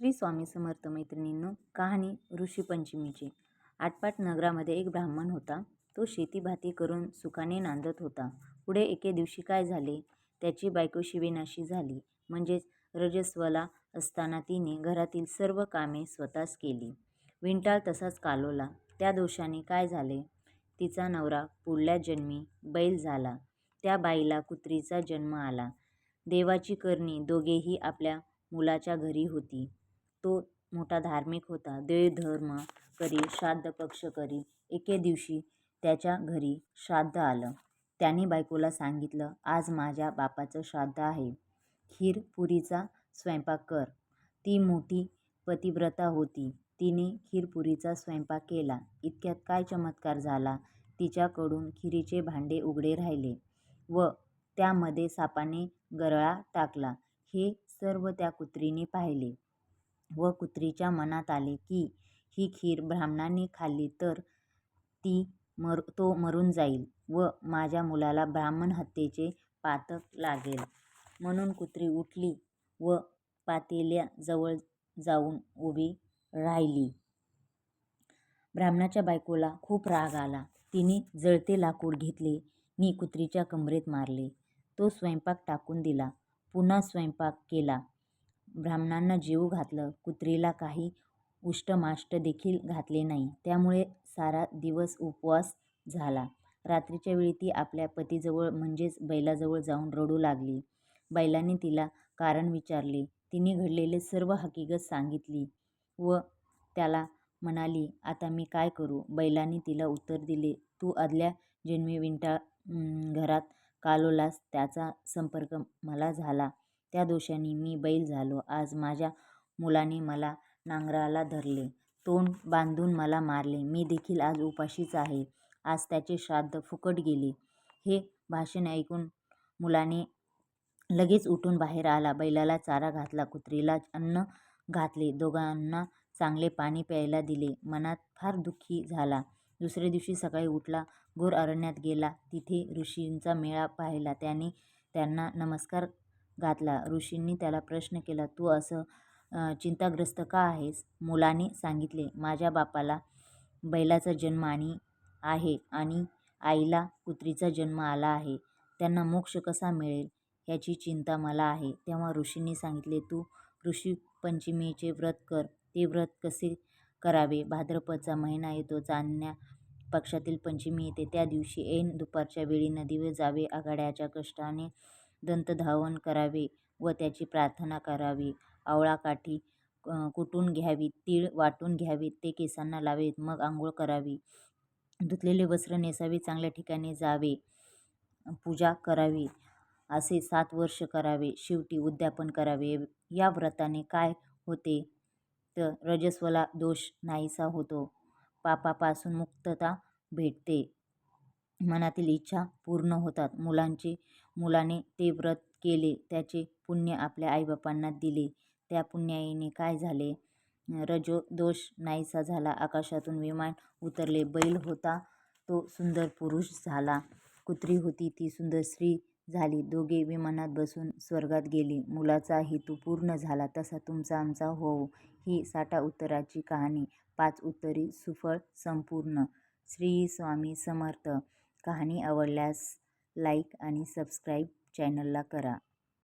श्री स्वामी समर्थ मैत्रिणींनो कहाणी ऋषीपंचमीची आटपाट नगरामध्ये एक ब्राह्मण होता. तो शेतीभाती करून सुखाने नांदत होता. पुढे एके दिवशी काय झाले? त्याची बायको शिवेनाशी झाली. म्हणजेच रजस्वला असताना तिने घरातील सर्व कामे स्वतःच केली. विंटाळ तसाच कालोला. त्या दोषाने काय झाले? तिचा नवरा पुढल्या जन्मी बैल झाला. त्या बाईला कुत्रीचा जन्म आला. देवाची करणी दोघेही आपल्या मुलाच्या घरी होती. तो मोठा धार्मिक होता. देवधर्म करी श्राद्ध पक्ष करी एके दिवशी त्याच्या घरी श्राद्ध आलं. त्याने बायकोला सांगितलं आज माझ्या बापाचं श्राद्ध आहे. खीर पुरीचा स्वयंपाक कर. ती मोठी पतिव्रता होती. तिने खीरपुरीचा स्वयंपाक केला. इतक्यात काय चमत्कार झाला? तिच्याकडून खिरीचे भांडे उघडे राहिले व त्यामध्ये सापाने गरळा टाकला. हे सर्व त्या कुत्रीने पाहिले. व कुत्रीच्या मनात आले की ही खीर ब्राह्मणाने खाल्ली तर ती मर तो मरून जाईल व माझ्या मुलाला ब्राह्मण हत्येचे पातक लागेल. म्हणून कुत्री उठली व पातेल्याजवळ जाऊन उभी राहिली. ब्राह्मणाच्या बायकोला खूप राग आला. तिने जळते लाकूड घेतले. नि कुत्रीच्या कमरेत मारले. तो स्वयंपाक टाकून दिला. पुन्हा स्वयंपाक केला. ब्राह्मणांना जेवू घातलं. कुत्रीला काही उष्टमाष्ट देखील घातले नाही. त्यामुळे सारा दिवस उपवास झाला. रात्रीच्या वेळी ती आपल्या पतीजवळ म्हणजेच बैलाजवळ जाऊन रडू लागली. बैलाने तिला कारण विचारले. तिने घडलेले सर्व हकीकत सांगितली व त्याला म्हणाली आता मी काय करू? बैलाने तिला उत्तर दिले तू आदल्या जन्मी विंटा घरात कालवलास त्याचा संपर्क मला झाला. त्या दोषाने मी बैल झालो. आज माझ्या मुलाने मला नांगराला धरले. तोंड बांधून मला मारले. मी देखील आज उपाशीच आहे. आज त्याचे श्राद्ध फुकट गेले. हे भाषण ऐकून मुलाने लगेच उठून बाहेर आला. बैलाला चारा घातला. कुत्रीला अन्न घातले. दोघांना चांगले पाणी प्यायला दिले. मनात फार दुःखी झाला. दुसऱ्या दिवशी सकाळी उठला. घोर अरण्यात गेला. तिथे ऋषींचा मेळा पाहिला. त्याने त्यांना नमस्कार घातला. ऋषींनी त्याला प्रश्न केला तू असं चिंताग्रस्त का आहेस? मुलाने सांगितले माझ्या बापाला बैलाचा जन्म आणि आहे आणि आईला कुत्रीचा जन्म आला आहे. त्यांना मोक्ष कसा मिळेल ह्याची चिंता मला आहे. तेव्हा ऋषींनी सांगितले तू ऋषी पंचमीचे व्रत कर. ते व्रत कसे करावे? भाद्रपदचा महिना येतो. चांदण्या पक्षातील पंचमी येते. त्या दिवशी ऐन दुपारच्या वेळी नदीवर जावे. आघाड्याच्या कष्टाने दंतधावन करावे व त्याची प्रार्थना करावी. आवळा काठी कुटून घ्यावी तीळ वाटून घ्यावे ते केसांना लावेत मग आंघोळ करावी. धुतलेले वस्त्र नेसावे चांगल्या ठिकाणी जावे. पूजा करावी असे सात वर्ष करावे. शेवटी उद्यापन करावे. या व्रताने काय होते? तर रजस्वला दोष नाहीसा होतो. पापापासून मुक्तता भेटते. मनातील इच्छा पूर्ण होतात. मुलांचे मुलाने ते व्रत केले त्याचे पुण्य आपल्या आईबापांना दिले. त्या पुण्याईने काय झाले? रजो दोष नाहीसा झाला. आकाशातून विमान उतरले. बैल होता तो सुंदर पुरुष झाला. कुत्री होती ती सुंदर स्त्री झाली. दोघे विमानात बसून स्वर्गात गेले. मुलाचा हेतू पूर्ण झाला. तसा तुमचा आमचा होऊ. ही साठा उत्तराची कहाणी. पाच उत्तरी सुफळ संपूर्ण. श्री स्वामी समर्थ. कहाणी आवडल्यास लाईक आणि सबस्क्राईब चॅनलला करा.